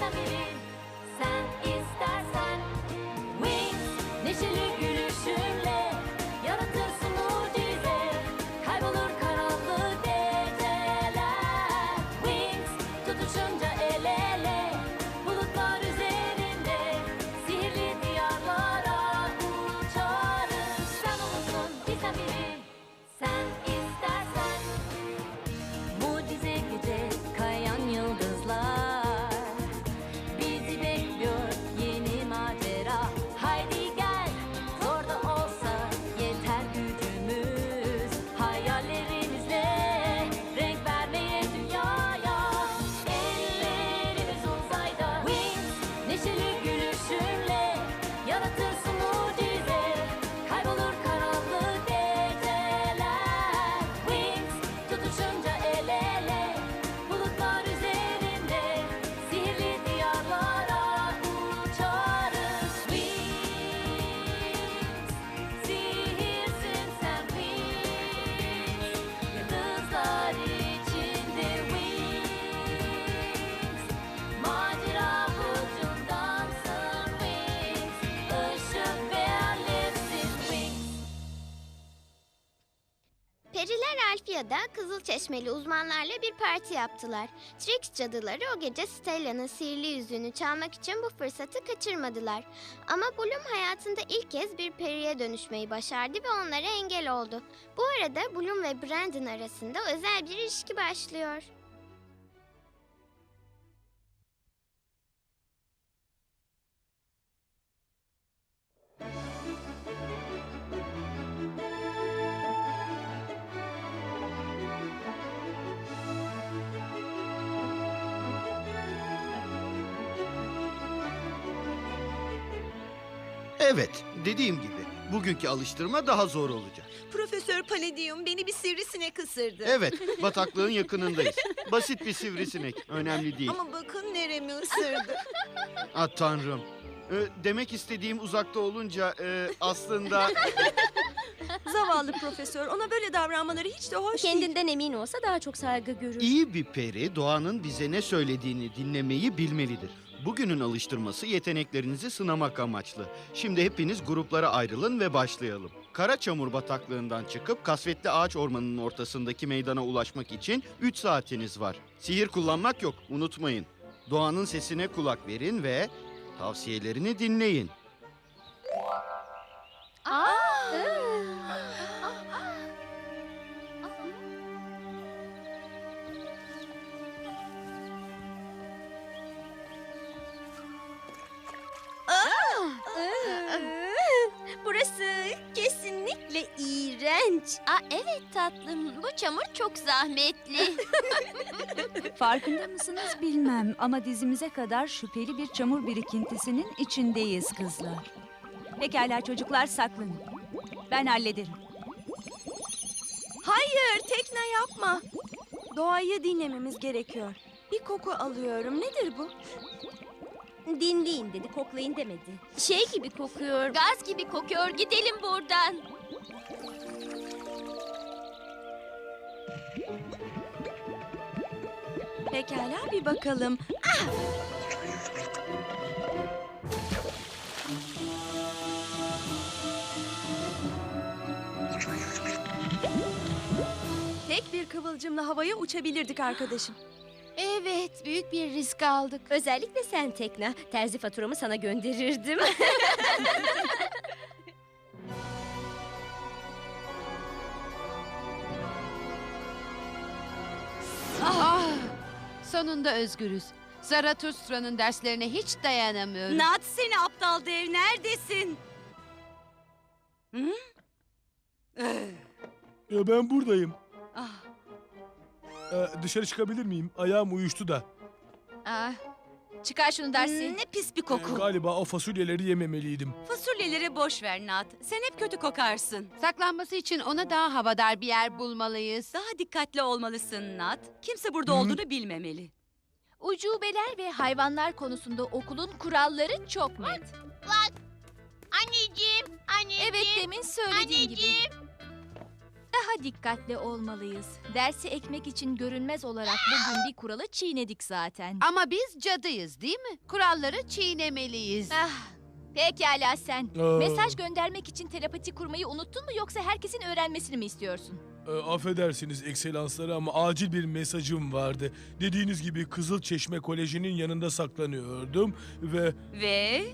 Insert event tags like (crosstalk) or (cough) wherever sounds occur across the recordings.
biri Periler Alfia'da Kızılçeşmeli uzmanlarla bir parti yaptılar. Trix cadıları o gece Stella'nın sihirli yüzüğünü çalmak için bu fırsatı kaçırmadılar. Ama Bloom hayatında ilk kez bir periye dönüşmeyi başardı ve onlara engel oldu. Bu arada Bloom ve Brandon arasında özel bir ilişki başlıyor. Evet, dediğim gibi bugünkü alıştırma daha zor olacak. Profesör Palladium beni bir sivrisinek ısırdı. Evet, bataklığın yakınındayız. Basit bir sivrisinek, önemli değil. Ama bakın neremi ısırdı. Ah tanrım. Ee, demek istediğim uzakta olunca e, aslında... (laughs) Zavallı profesör ona böyle davranmaları hiç de hoş değil. Kendinden emin olsa daha çok saygı görür. İyi bir peri doğanın bize ne söylediğini dinlemeyi bilmelidir. Bugünün alıştırması yeteneklerinizi sınamak amaçlı. Şimdi hepiniz gruplara ayrılın ve başlayalım. Kara çamur bataklığından çıkıp kasvetli ağaç ormanının ortasındaki meydana ulaşmak için 3 saatiniz var. Sihir kullanmak yok, unutmayın. Doğanın sesine kulak verin ve tavsiyelerini dinleyin. Çamur çok zahmetli. (laughs) Farkında mısınız bilmem ama dizimize kadar şüpheli bir çamur birikintisinin içindeyiz kızlar. Pekala çocuklar saklanın. Ben hallederim. Hayır Tekna yapma. Doğayı dinlememiz gerekiyor. Bir koku alıyorum. Nedir bu? Dinleyin dedi, koklayın demedi. Şey gibi kokuyor. Gaz gibi kokuyor gidelim buradan. Pekala bir bakalım. Tek bir kıvılcımla havaya uçabilirdik arkadaşım. Evet büyük bir risk aldık. Özellikle sen Tekna. Terzi faturamı sana gönderirdim. (laughs) sonunda özgürüz. Zaratustra'nın derslerine hiç dayanamıyorum. Nat seni aptal dev neredesin? Ya ben buradayım. Ah, Ee, dışarı çıkabilir miyim? Ayağım uyuştu da. ah. Çıkar şunu dersi. Ne pis bir Ee, koku. galiba o fasulyeleri yememeliydim. Fasulyeleri boş ver Nat. Sen hep kötü kokarsın. Saklanması için ona daha havadar bir yer bulmalıyız. Daha dikkatli olmalısın Nat. Kimse burada olduğunu bilmemeli. Ucubeler ve hayvanlar konusunda okulun kuralları çok net. Anneciğim, anneciğim. Evet demin söylediğim gibi. Daha dikkatli olmalıyız. Dersi ekmek için görünmez olarak bugün bir kuralı çiğnedik zaten. Ama biz cadıyız değil mi? Kuralları çiğnemeliyiz. Ah, pekala sen. Aa, Mesaj göndermek için telepati kurmayı unuttun mu yoksa herkesin öğrenmesini mi istiyorsun? e, affedersiniz ekselansları ama acil bir mesajım vardı. Dediğiniz gibi Kızılçeşme Koleji'nin yanında saklanıyordum ve Ve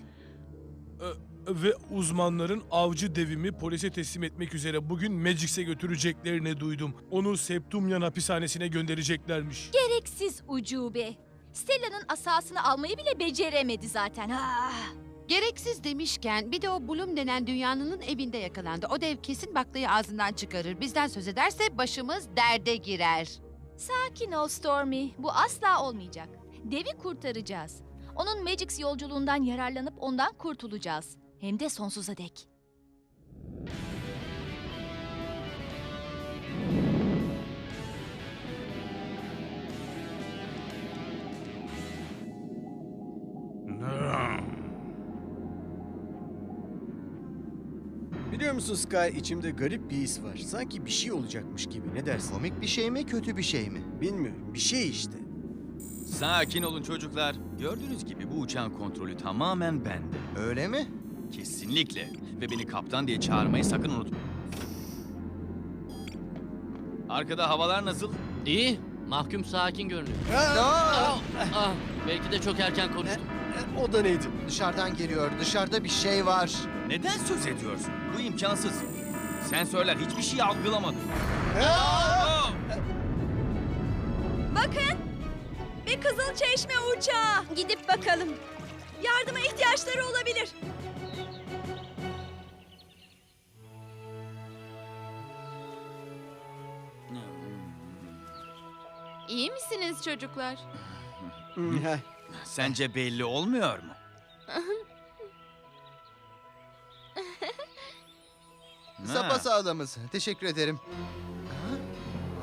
ve uzmanların avcı devimi polise teslim etmek üzere bugün Magix'e götüreceklerini duydum. Onu Septumyan hapishanesine göndereceklermiş. Gereksiz ucube. Stella'nın asasını almayı bile beceremedi zaten. Ah. Gereksiz demişken bir de o Bloom denen dünyanın evinde yakalandı. O dev kesin baklayı ağzından çıkarır. Bizden söz ederse başımız derde girer. Sakin ol Stormy. Bu asla olmayacak. Devi kurtaracağız. Onun Magix yolculuğundan yararlanıp ondan kurtulacağız. Hem de sonsuza dek. Biliyor musun Sky içimde garip bir his var. Sanki bir şey olacakmış gibi. Ne dersin? Komik bir şey mi, kötü bir şey mi? Bilmiyorum. Bir şey işte. Sakin olun çocuklar. Gördüğünüz gibi bu uçağın kontrolü tamamen bende. Öyle mi? Kesinlikle. Ve beni kaptan diye çağırmayı sakın unutmayın. Arkada havalar nasıl? İyi. Mahkum sakin görünüyor. Aa! Ah, belki de çok erken konuştum. E, O da neydi? Dışarıdan geliyor, dışarıda bir şey var. Neden söz ediyorsun? Bu imkansız. Sensörler hiçbir şey algılamadı. Bakın! Bir kızıl çeşme uçağı. Gidip bakalım. Yardıma ihtiyaçları olabilir. İyi misiniz çocuklar? Sence belli olmuyor mu? (laughs) Ha, Sapasağlamız. Teşekkür ederim. Ha?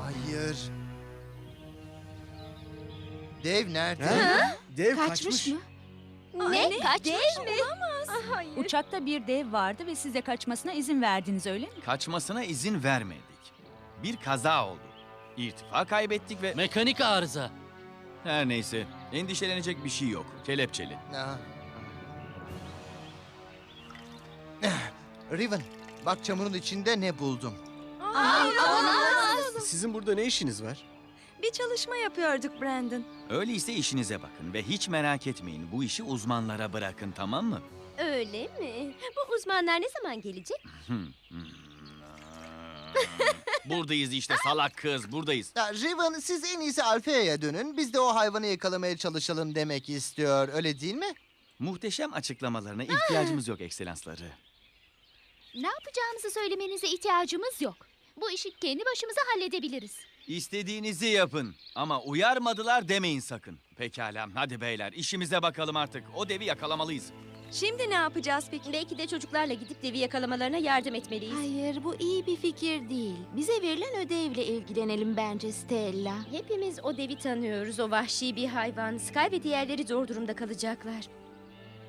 Hayır. Dev nerede? Dev kaçmış. Ne? Kaçmış mı? uçakta bir dev vardı ve size kaçmasına izin verdiniz öyle mi? Kaçmasına izin vermedik. Bir kaza oldu. İrtifa kaybettik ve... Mekanik arıza. Her neyse. Endişelenecek bir şey yok. Kelepçeli. Ah. Ah, Riven, bak çamurun içinde ne buldum. Sizin burada ne işiniz var? Bir çalışma yapıyorduk Brandon. Öyleyse işinize bakın ve hiç merak etmeyin. Bu işi uzmanlara bırakın tamam mı? Öyle mi? Bu uzmanlar ne zaman gelecek? Buradayız işte salak kız buradayız. Ya, Riven, siz en iyisi Alfea'ya dönün. Biz de o hayvanı yakalamaya çalışalım demek istiyor. Öyle değil mi? Muhteşem açıklamalarına ihtiyacımız yok ekselansları. Ne yapacağımızı söylemenize ihtiyacımız yok. Bu işi kendi başımıza halledebiliriz. İstediğinizi yapın ama uyarmadılar demeyin sakın. Pekala hadi beyler işimize bakalım artık. O devi yakalamalıyız. Şimdi ne yapacağız peki? Belki de çocuklarla gidip devi yakalamalarına yardım etmeliyiz. Hayır, bu iyi bir fikir değil. Bize verilen ödevle ilgilenelim bence Stella. Hepimiz o devi tanıyoruz. O vahşi bir hayvan. Sky ve diğerleri zor durumda kalacaklar.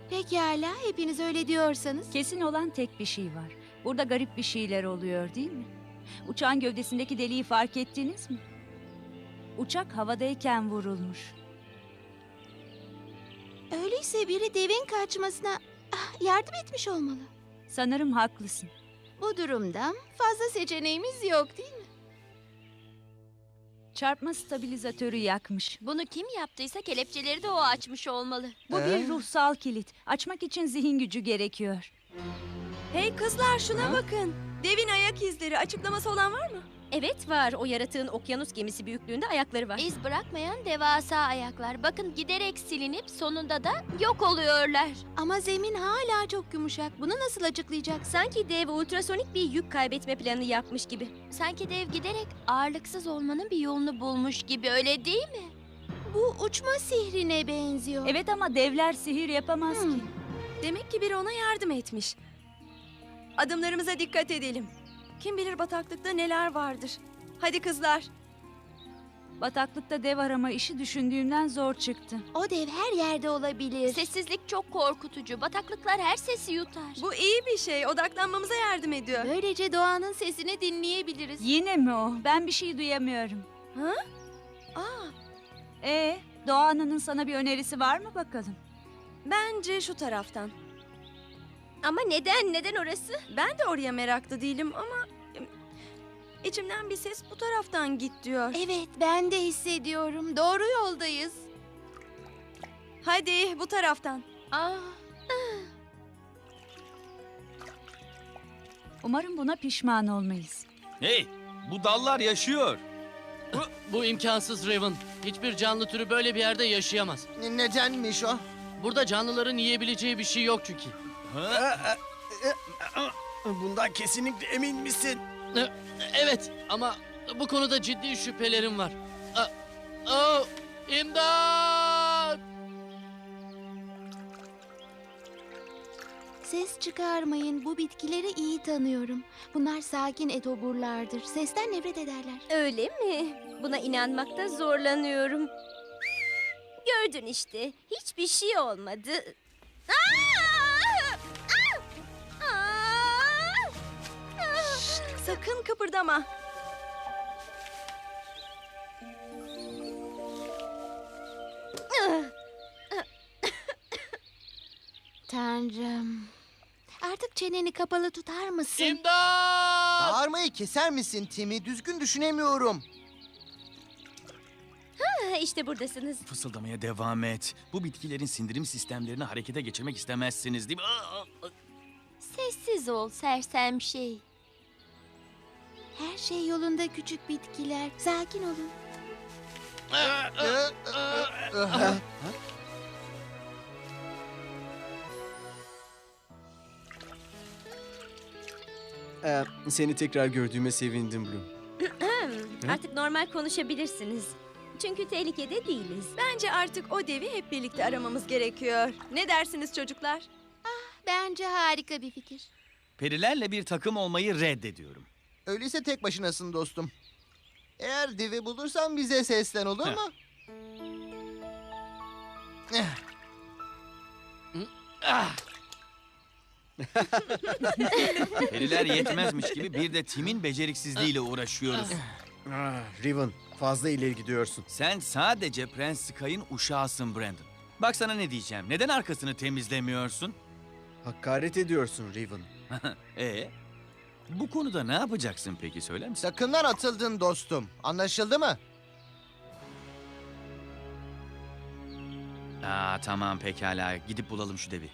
Pekala, hepiniz öyle diyorsanız. Kesin olan tek bir şey var. Burada garip bir şeyler oluyor değil mi? Uçağın gövdesindeki deliği fark ettiniz mi? Uçak havadayken vurulmuş. Öyleyse biri devin kaçmasına ah, yardım etmiş olmalı. Sanırım haklısın. Bu durumda fazla seçeneğimiz yok değil mi? Çarpma stabilizatörü yakmış. Bunu kim yaptıysa kelepçeleri de o açmış olmalı. Bu Ee? bir ruhsal kilit. Açmak için zihin gücü gerekiyor. Hey kızlar şuna bakın. Devin ayak izleri. Açıklaması olan var mı? Evet var. O yaratığın okyanus gemisi büyüklüğünde ayakları var. İz bırakmayan devasa ayaklar. Bakın giderek silinip sonunda da yok oluyorlar. Ama zemin hala çok yumuşak. Bunu nasıl açıklayacak? Sanki dev ultrasonik bir yük kaybetme planı yapmış gibi. Sanki dev giderek ağırlıksız olmanın bir yolunu bulmuş gibi öyle değil mi? Bu uçma sihrine benziyor. Evet ama devler sihir yapamaz Hmm. ki. Demek ki biri ona yardım etmiş. Adımlarımıza dikkat edelim. Kim bilir bataklıkta neler vardır. Hadi kızlar. Bataklıkta dev arama işi düşündüğümden zor çıktı. O dev her yerde olabilir. Sessizlik çok korkutucu. Bataklıklar her sesi yutar. Bu iyi bir şey. Odaklanmamıza yardım ediyor. Böylece doğanın sesini dinleyebiliriz. Yine mi o? Ben bir şey duyamıyorum. Ha? Aa, Ee, Doğa Ana'nın sana bir önerisi var mı bakalım? bence şu taraftan. Ama neden? Neden orası? Ben de oraya meraklı değilim ama... em, içimden bir ses bu taraftan git diyor. Evet, ben de hissediyorum. Doğru yoldayız. Hadi bu taraftan. Ah, Umarım buna pişman olmayız. Hey, bu dallar yaşıyor. Bu, bu imkansız Raven. Hiçbir canlı türü böyle bir yerde yaşayamaz. Nedenmiş o? Burada canlıların yiyebileceği bir şey yok çünkü. Bundan kesinlikle emin misin? E, Evet ama bu konuda ciddi şüphelerim var. Oh, imdat! ses çıkarmayın. Bu bitkileri iyi tanıyorum. Bunlar sakin etoburlardır. Sesten nefret ederler. Öyle mi? Buna inanmakta zorlanıyorum. Gördün işte. Hiçbir şey olmadı. Aa! Sakın kıpırdama. Tanrım. Artık çeneni kapalı tutar mısın? İmdat! Bağırmayı keser misin Timi? Düzgün düşünemiyorum. Ha, işte buradasınız. Fısıldamaya devam et. Bu bitkilerin sindirim sistemlerini harekete geçirmek istemezsiniz değil mi? Aa, aa, Sessiz ol sersem şey. Her şey yolunda küçük bitkiler. Sakin olun. Ee, seni tekrar gördüğüme sevindim Bloom. Artık normal konuşabilirsiniz. Çünkü tehlikede değiliz. Bence artık o devi hep birlikte aramamız gerekiyor. Ne dersiniz çocuklar? Bence harika bir fikir. Perilerle bir takım olmayı reddediyorum. Öyleyse tek başınasın dostum. Eğer devi bulursan bize seslen olur mu? Ah, (laughs) Periler yetmezmiş gibi bir de Tim'in beceriksizliğiyle uğraşıyoruz. Ah, Riven, fazla ileri gidiyorsun. Sen sadece Prens Sky'ın uşağısın Brandon. Bak sana ne diyeceğim. Neden arkasını temizlemiyorsun? Hakaret ediyorsun Riven. (laughs) Ee, bu konuda ne yapacaksın peki söyler misin? Sakından atıldın dostum. Anlaşıldı mı? Aa tamam pekala. Gidip bulalım şu devi.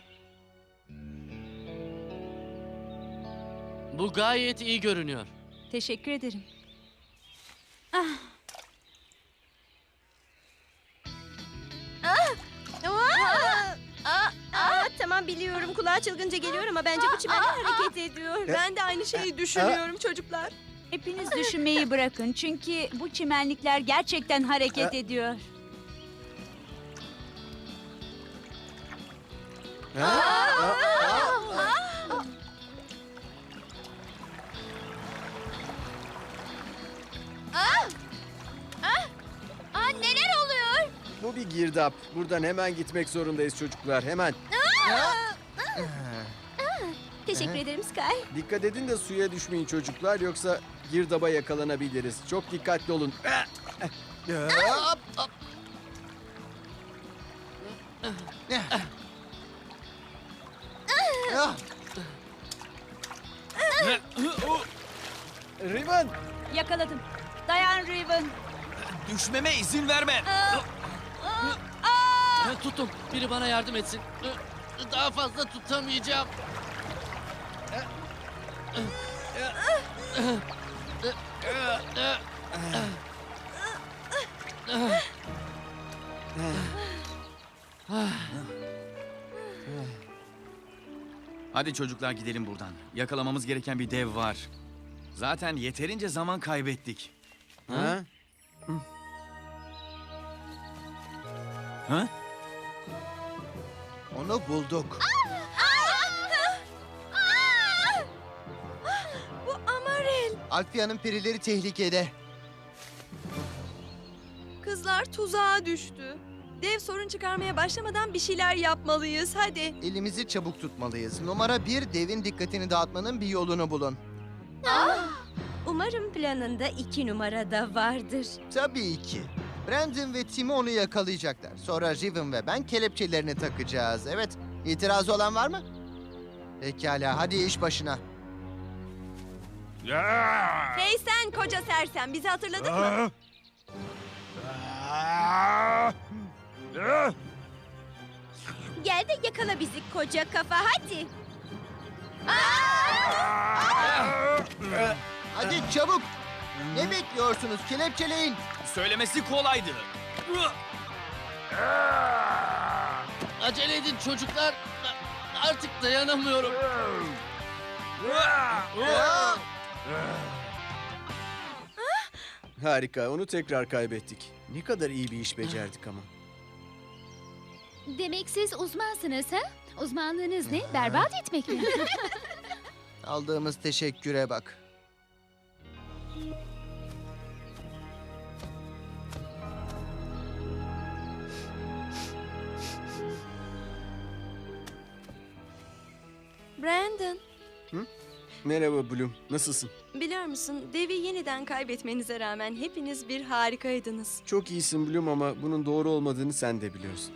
bu gayet iyi görünüyor. Teşekkür ederim. Aa, biliyorum kulağa çılgınca geliyor ama bence bu çimenler hareket ediyor. Ben de aynı şeyi düşünüyorum çocuklar. Hepiniz düşünmeyi bırakın çünkü bu çimenlikler gerçekten hareket ediyor. Aa, neler oluyor? Bu bir girdap. Buradan hemen gitmek zorundayız çocuklar. Hemen. Teşekkür ederim Sky. Dikkat edin de suya düşmeyin çocuklar yoksa girdaba yakalanabiliriz. Çok dikkatli olun. Hop, hop. Ah, Riven! Yakaladım. Dayan Raven. Düşmeme izin verme. Tutun. Biri bana yardım etsin. Daha fazla tutamayacağım. Hadi çocuklar gidelim buradan. Yakalamamız gereken bir dev var. Zaten yeterince zaman kaybettik. Ha? Ha? Onu bulduk. Bu Amarel. Alfia'nın perileri tehlikede. Kızlar tuzağa düştü. Dev sorun çıkarmaya başlamadan bir şeyler yapmalıyız. Hadi. Elimizi çabuk tutmalıyız. Numara bir, devin dikkatini dağıtmanın bir yolunu bulun. Umarım planında iki numara da vardır. Tabii ki. Brandon ve Tim'i onu yakalayacaklar. Sonra Riven ve ben kelepçelerini takacağız. Evet, itirazı olan var mı? Pekala, hadi iş başına. Hey sen koca sersem bizi hatırladın mı? Gel de yakala bizi koca kafa hadi. Hadi çabuk. Ne bekliyorsunuz? Kelepçeleyin. Söylemesi kolaydı. Acele edin çocuklar. Artık dayanamıyorum. Harika, onu tekrar kaybettik. Ne kadar iyi bir iş becerdik ama. Demek siz uzmansınız ha? Uzmanlığınız ne? Berbat etmek mi? Aldığımız teşekküre bak. Brandon, Merhaba Bloom, nasılsın? biliyor musun devi yeniden kaybetmenize rağmen hepiniz bir harikaydınız. Çok iyisin Bloom ama bunun doğru olmadığını sen de biliyorsun.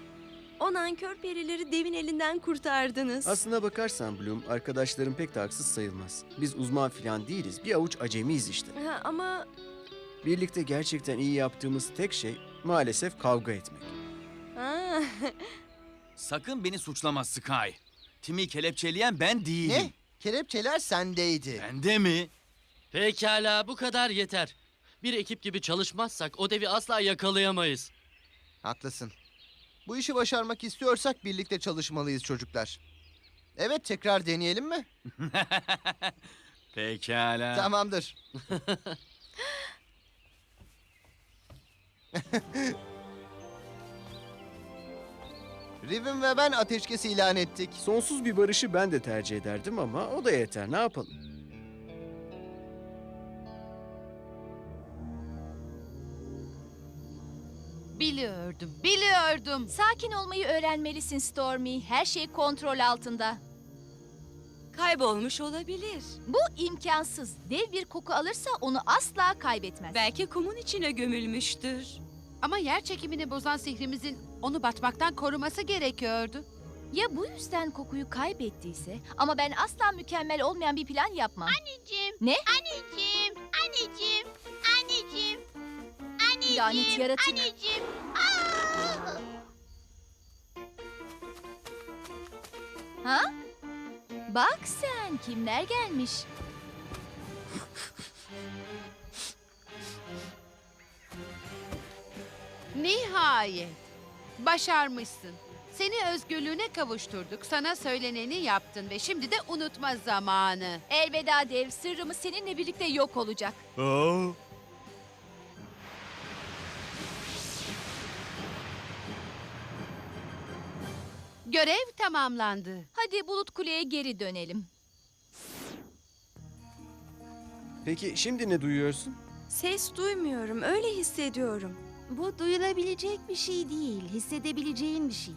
O nankör perileri devin elinden kurtardınız. Aslına bakarsan Bloom, arkadaşların pek de haksız sayılmaz. Biz uzman falan değiliz, bir avuç acemiyiz işte. Ha, ama Birlikte gerçekten iyi yaptığımız tek şey maalesef kavga etmek. ha, (laughs) Sakın beni suçlama Sky. Tim'i kelepçeleyen ben değilim. Ne? Kelepçeler sendeydi. Bende mi? Pekala bu kadar yeter. Bir ekip gibi çalışmazsak o devi asla yakalayamayız. Haklısın. Bu işi başarmak istiyorsak birlikte çalışmalıyız çocuklar. Evet, tekrar deneyelim mi? (laughs) Pekala. Tamamdır. (laughs) Riven ve ben ateşkes ilan ettik. Sonsuz bir barışı ben de tercih ederdim ama o da yeter, ne yapalım? Biliyordum, biliyordum. Sakin olmayı öğrenmelisin Stormy. Her şey kontrol altında. kaybolmuş olabilir. Bu imkansız. Dev bir koku alırsa onu asla kaybetmez. Belki kumun içine gömülmüştür. Ama yer çekimini bozan sihrimizin onu batmaktan koruması gerekiyordu. Ya bu yüzden kokuyu kaybettiyse ama ben asla mükemmel olmayan bir plan yapmam. Anneciğim, Ne? anneciğim, anneciğim, anneciğim, anneciğim, Lanet yaratık. anneciğim. Aa! Ha? Bak sen kimler gelmiş. Nihayet. Başarmışsın. Seni özgürlüğüne kavuşturduk. Sana söyleneni yaptın ve şimdi de unutma zamanı. Elveda dev sırrımız seninle birlikte yok olacak. Görev tamamlandı. Hadi bulut kuleye geri dönelim. Peki şimdi ne duyuyorsun? Ses duymuyorum, öyle hissediyorum. Bu duyulabilecek bir şey değil, hissedebileceğin bir şey.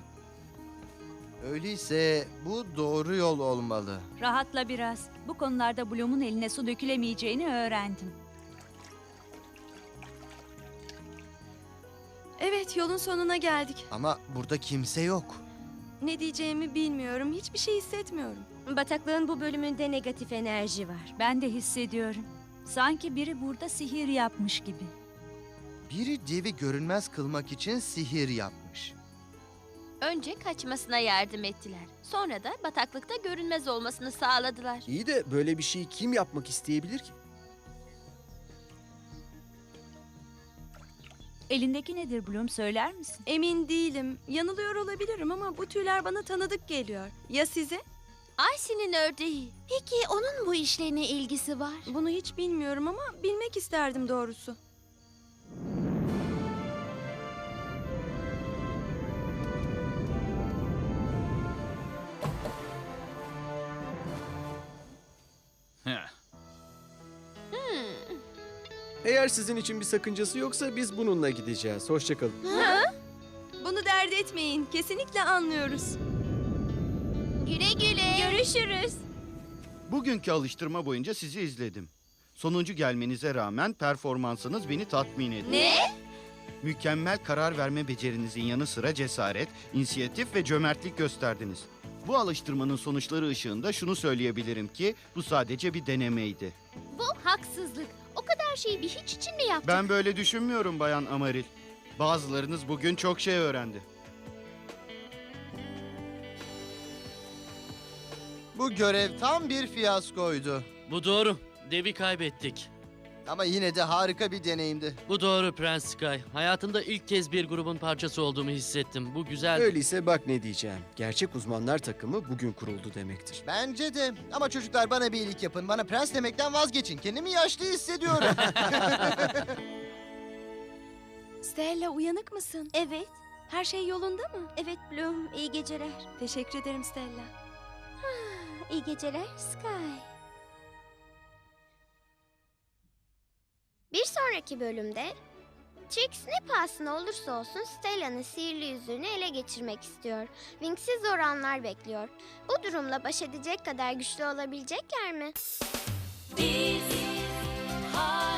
Öyleyse bu doğru yol olmalı. Rahatla biraz. Bu konularda Bloom'un eline su dökülemeyeceğini öğrendim. Evet, yolun sonuna geldik. Ama burada kimse yok. Ne diyeceğimi bilmiyorum, hiçbir şey hissetmiyorum. Bataklığın bu bölümünde negatif enerji var. Ben de hissediyorum. Sanki biri burada sihir yapmış gibi. Biri devi görünmez kılmak için sihir yapmış. Önce kaçmasına yardım ettiler. Sonra da bataklıkta görünmez olmasını sağladılar. İyi de böyle bir şeyi kim yapmak isteyebilir ki? Elindeki nedir Bloom söyler misin? Emin değilim. Yanılıyor olabilirim ama bu tüyler bana tanıdık geliyor. Ya size? Aysin'in ördeği. Peki onun bu işle ne ilgisi var? Bunu hiç bilmiyorum ama bilmek isterdim doğrusu. Eğer sizin için bir sakıncası yoksa biz bununla gideceğiz. Hoşçakalın. Bunu dert etmeyin. Kesinlikle anlıyoruz. Güle güle. Görüşürüz. Bugünkü alıştırma boyunca sizi izledim. Sonuncu gelmenize rağmen performansınız beni tatmin etti. Ne? Mükemmel karar verme becerinizin yanı sıra cesaret, inisiyatif ve cömertlik gösterdiniz. Bu alıştırmanın sonuçları ışığında şunu söyleyebilirim ki bu sadece bir denemeydi. Bu haksızlık. O kadar şeyi bir hiç için mi yaptık? Ben böyle düşünmüyorum Bayan Amaril. Bazılarınız bugün çok şey öğrendi. Bu görev tam bir fiyaskoydu. Bu doğru. Devi kaybettik. Ama yine de harika bir deneyimdi. Bu doğru Prens Sky. Hayatımda ilk kez bir grubun parçası olduğumu hissettim. Bu güzel. Öyleyse bak ne diyeceğim. Gerçek uzmanlar takımı bugün kuruldu demektir. Bence de. Ama çocuklar bana bir iyilik yapın. Bana prens demekten vazgeçin. Kendimi yaşlı hissediyorum. (laughs) Stella uyanık mısın? Evet. Her şey yolunda mı? Evet Bloom. İyi geceler. Teşekkür ederim Stella. İyi geceler Sky. Bir sonraki bölümde Trix ne pahasına olursa olsun Stella'nın sihirli yüzüğünü ele geçirmek istiyor. Wings'i zor anlar bekliyor. Bu durumla baş edecek kadar güçlü olabilecekler mi? Biz harika